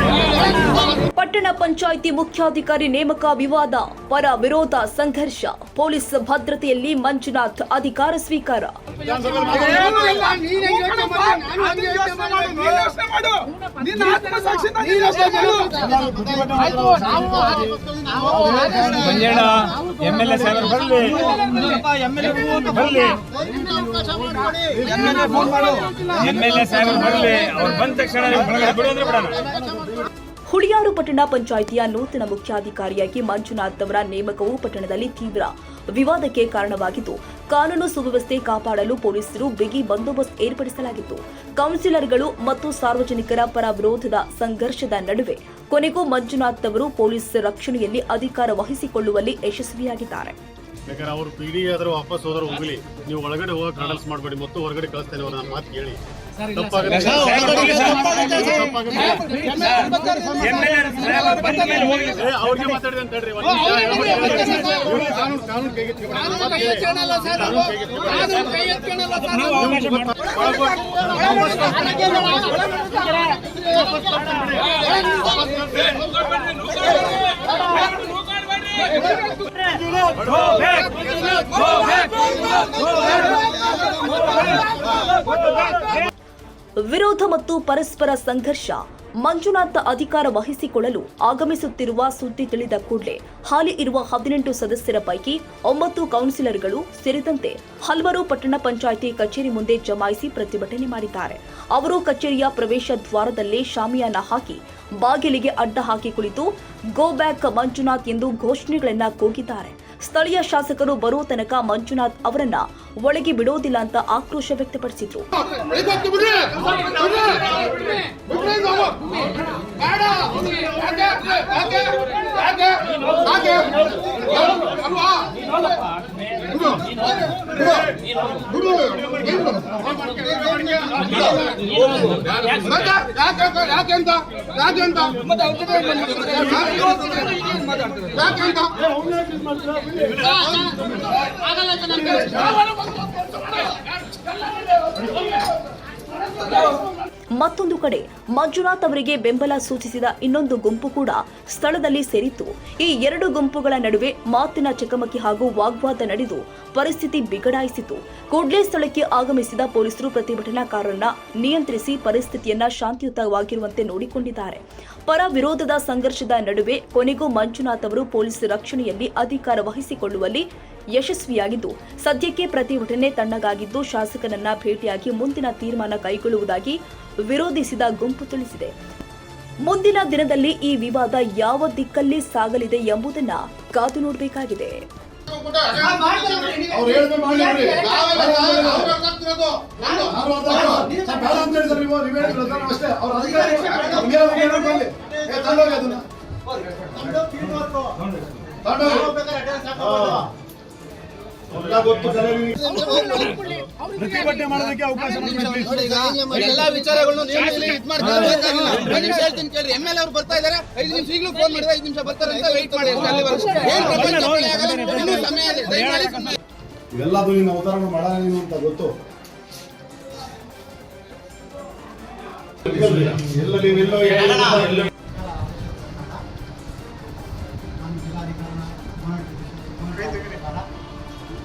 Yeah. ಪಟ್ಟಣ ಪಂಚಾಯಿತಿ ಮುಖ್ಯಾಧಿಕಾರಿ ನೇಮಕ ವಿವಾದ, ಪರ ವಿರೋಧ, ಸಂಘರ್ಷ. ಪೊಲೀಸ್ ಭದ್ರತೆಯಲ್ಲಿ ಮಂಜುನಾಥ್ ಅಧಿಕಾರ ಸ್ವೀಕಾರ. ಎಂ ಎಲ್ ಎ ಸಾಹೇಬರು ಬರಲಿ. ಅವ್ರು ಬಂದ ತಕ್ಷಣ ಬಿಡೋದ್ರೆ ಬಿಡೋಣ. ಹುಳಿಯಾರು ಪಟ್ಟಣ ಪಂಚಾಯಿತಿಯ ನೂತನ ಮುಖ್ಯಾಧಿಕಾರಿಯಾಗಿ ಮಂಜುನಾಥ್ ಅವರ ನೇಮಕವು ಪಟ್ಟಣದಲ್ಲಿ ತೀವ್ರ ವಿವಾದಕ್ಕೆ ಕಾರಣವಾಗಿದ್ದು, ಕಾನೂನು ಸುವ್ಯವಸ್ಥೆ ಕಾಪಾಡಲು ಪೊಲೀಸರು ಬಿಗಿ ಬಂದೋಬಸ್ತ್ ಏರ್ಪಡಿಸಲಾಗಿತ್ತು. ಕೌನ್ಸಿಲರ್ಗಳು ಮತ್ತು ಸಾರ್ವಜನಿಕರ ಪರ ವಿರೋಧದ ಸಂಘರ್ಷದ ನಡುವೆ ಕೊನೆಗೂ ಮಂಜುನಾಥ್ ಅವರು ಪೊಲೀಸ್ ರಕ್ಷಣೆಯಲ್ಲಿ ಅಧಿಕಾರ ವಹಿಸಿಕೊಳ್ಳುವಲ್ಲಿ ಯಶಸ್ವಿಯಾಗಿದ್ದಾರೆ. ಬೇಕಾದ್ರೆ ಅವರು ಪಿ ಡಿ ಆದರೂ ವಾಪಸ್ ಹೋದ್ರೆ ಹೋಗಲಿ. ನೀವು ಒಳಗಡೆ ಹಡಲ್ಸ್ ಮಾಡಬೇಡಿ, ಮತ್ತು ಹೊರಗಡೆ ಕಳಿಸ್ತೇನೆ ನನ್ನ ಮಾತು ಕೇಳಿ. ಅವ್ರಿಗೆ ಮಾತಾಡಿದೆ ಅಂತ ಹೇಳ್ರಿ ಕಾನೂನು ಕೈಗೆ ಎತ್ಕೊಬೇಡಿ. ನನ್ನ ವಿರೋಧ ಮತ್ತು ಪರಸ್ಪರ ಸಂಘರ್ಷ. ಮಂಜುನಾಥ್ ಅಧಿಕಾರ ವಹಿಸಿಕೊಳ್ಳಲು ಆಗಮಿಸುತ್ತಿರುವ ಸುದ್ದಿ ತಿಳಿದ ಕೂಡಲೇ ಹಾಲಿ ಇರುವ ಹದಿನೆಂಟು ಸದಸ್ಯರ ಪೈಕಿ ಒಂಬತ್ತು ಕೌನ್ಸಿಲರ್ಗಳು ಸೇರಿದಂತೆ ಹಲವರು ಪಟ್ಟಣ ಪಂಚಾಯಿತಿ ಕಚೇರಿ ಮುಂದೆ ಜಮಾಯಿಸಿ ಪ್ರತಿಭಟನೆ ಮಾಡಿದ್ದಾರೆ. ಅವರು ಕಚೇರಿಯ ಪ್ರವೇಶ ದ್ವಾರದಲ್ಲೇ ಶಾಮಿಯಾನ ಹಾಕಿ ಬಾಗಿಲಿಗೆ ಅಡ್ಡ ಹಾಕಿ ಕುಳಿತು, ಗೋ ಬ್ಯಾಕ್ ಮಂಜುನಾಥ್ ಎಂದು ಘೋಷಣೆಗಳನ್ನು ಕೂಗಿದ್ದಾರೆ. ಸ್ಥಳೀಯ ಶಾಸಕರು ಬರೋ ತನಕ ಮಂಜುನಾಥ್ ಅವರನ್ನ ಒಳಗೆ ಬಿಡೋದಿಲ್ಲ ಅಂತ ಆಕ್ರೋಶ ವ್ಯಕ್ತಪಡಿಸಿದ್ರು. ಇವತ್ತು ಯಾಕೆಂತ ಯಾಕೆಂತ ಬಿಡ್ರಿ ಮತ್ತೊಂದು ಕಡೆ ಮಂಜುನಾಥ್ ಅವರಿಗೆ ಬೆಂಬಲ ಸೂಚಿಸಿದ ಇನ್ನೊಂದು ಗುಂಪು ಕೂಡ ಸ್ಥಳದಲ್ಲಿ ಸೇರಿತ್ತು. ಈ ಎರಡು ಗುಂಪುಗಳ ನಡುವೆ ಮಾತಿನ ಚಕಮಕಿ ಹಾಗೂ ವಾಗ್ವಾದ ನಡೆದು ಪರಿಸ್ಥಿತಿ ಬಿಗಡಾಯಿಸಿತು. ಕೂಡಲೇ ಸ್ಥಳಕ್ಕೆ ಆಗಮಿಸಿದ ಪೊಲೀಸರು ಪ್ರತಿಭಟನಾಕಾರರನ್ನ ನಿಯಂತ್ರಿಸಿ ಪರಿಸ್ಥಿತಿಯನ್ನ ಶಾಂತಿಯುತವಾಗಿರುವಂತೆ ನೋಡಿಕೊಂಡಿದ್ದಾರೆ. ಪರ ವಿರೋಧದ ಸಂಘರ್ಷದ ನಡುವೆ ಕೊನೆಗೂ ಮಂಜುನಾಥ್ ಅವರು ಪೊಲೀಸ್ ರಕ್ಷಣೆಯಲ್ಲಿ ಅಧಿಕಾರ ವಹಿಸಿಕೊಳ್ಳುವಲ್ಲಿ ಯಶಸ್ವಿಯಾಗಿದ್ದು, ಸದ್ಯಕ್ಕೆ ಪ್ರತಿಭಟನೆ ತಣ್ಣಗಾಗಿದ್ದು ಶಾಸಕನನ್ನ ಭೇಟಿಯಾಗಿ ಮುಂದಿನ ತೀರ್ಮಾನ ಕೈಗೊಳ್ಳುವುದಾಗಿ ವಿರೋಧಿಸಿದ ಗುಂಪು ತಿಳಿಸಿದೆ ಮುಂದಿನ ದಿನದಲ್ಲಿ ಈ ವಿವಾದ ಯಾವ ದಿಕ್ಕಲ್ಲಿ ಸಾಗಲಿದೆ ಎಂಬುದನ್ನ ಕಾದು ನೋಡಬೇಕಾಗಿದೆ ಪ್ರತಿಭಟನೆ ಮಾಡೋದಕ್ಕೆ ಅವಕಾಶ ಎಲ್ಲಾ ವಿಚಾರಗಳನ್ನು ಹೇಳ್ತೀನಿ ಕೇಳಿ ಎಂ ಎಲ್ ಅವ್ರು ಬರ್ತಾ ಇದಾರೆ ಐದು ನಿಮಿಷ ಈಗಲೂ ಫೋನ್ ಮಾಡಿದ್ರೆ ಐದು ನಿಮಿಷ ಬರ್ತಾರೆ ಅಂತ ವೆಯ್ಟ್ ಮಾಡಿ ಇವೆಲ್ಲದು ನೀನು ಅವತಾರ ಮಾಡಲ್ಲ ನೀನು ಅಂತ ಗೊತ್ತು. ಎಲ್ಲ ನೀವೆಲ್ಲೋ ಎಲ್ಲ